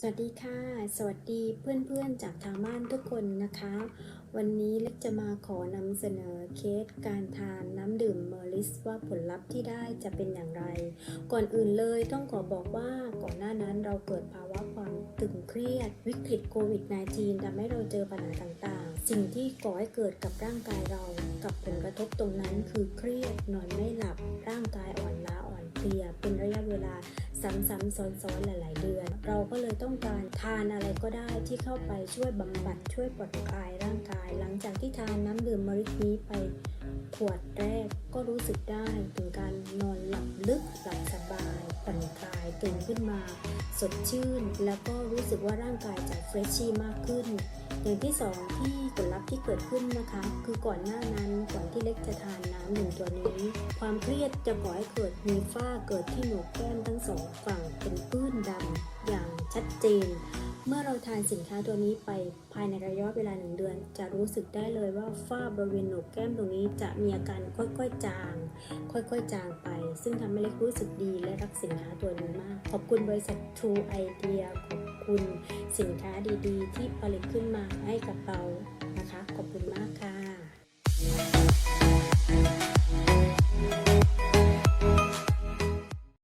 สวัสดีค่ะ สวัสดีเพื่อนๆจากทางบ้านทุกคนนะคะ วันนี้เล็กจะมาขอนำเสนอเคสการทานน้ำดื่มเมอริสว่าผลลัพธ์ที่ได้จะเป็นอย่างไร ก่อนอื่นเลยต้องขอบอกว่าก่อนหน้านั้นเราเกิดภาวะความตึงเครียด วิกฤตโควิด -19 ทำให้เราเจอปัญหาต่างๆ สิ่งที่ก่อให้เกิดกับร่างกายเรา กับผลกระทบตรงนั้นคือเครียดนอนไม่หลับร่างกายอ่อนล้าอ่อนเพลียเป็นระยะเวลา ซ้ำๆซ้อนๆหลาย ๆ เดือน เราก็เลยต้องการทานอะไรก็ได้ที่เข้าไปช่วยบำบัดช่วยผ่อนคลายร่างกาย หลังจากที่ทานน้ำดื่มมะริดนี้ไปขวดแรกก็รู้สึกได้ถึงการนอนหลับลึกหลับสบายผ่อนคลายตื่นขึ้นมา สดชื่น แล้วก็รู้สึกว่าร่างกายจะเฟรชชี่มากขึ้น อย่างที่สองที่ผลลัพธ์ที่เกิดขึ้นนะคะ คือก่อนหน้านั้นก่อน ที่เล็กจะทานน้ำหนึ่งตัวนี้ ความเครียดจะก่อให้เกิดมีฝ้าเกิดที่โหนกแก้มทั้งสองฝั่งเป็นปื้นดำอย่างชัดเจน เมื่อเราทานสินค้าตัวนี้ไปภายในระยะเวลาหนึ่งเดือน จะรู้สึกได้เลยว่าฝ้าบริเวณโหนกแก้มตรงนี้จะมีอาการค่อยๆจาง ค่อยๆจางไป ซึ่งทำให้เล็กรู้สึกดีและรักสินค้าตัวนี้มาก ขอบคุณบริษัท True Idea ขอบคุณสินค้าดีๆ ที่ผลิตขึ้นมาให้กับเรานะคะ ขอบคุณมาก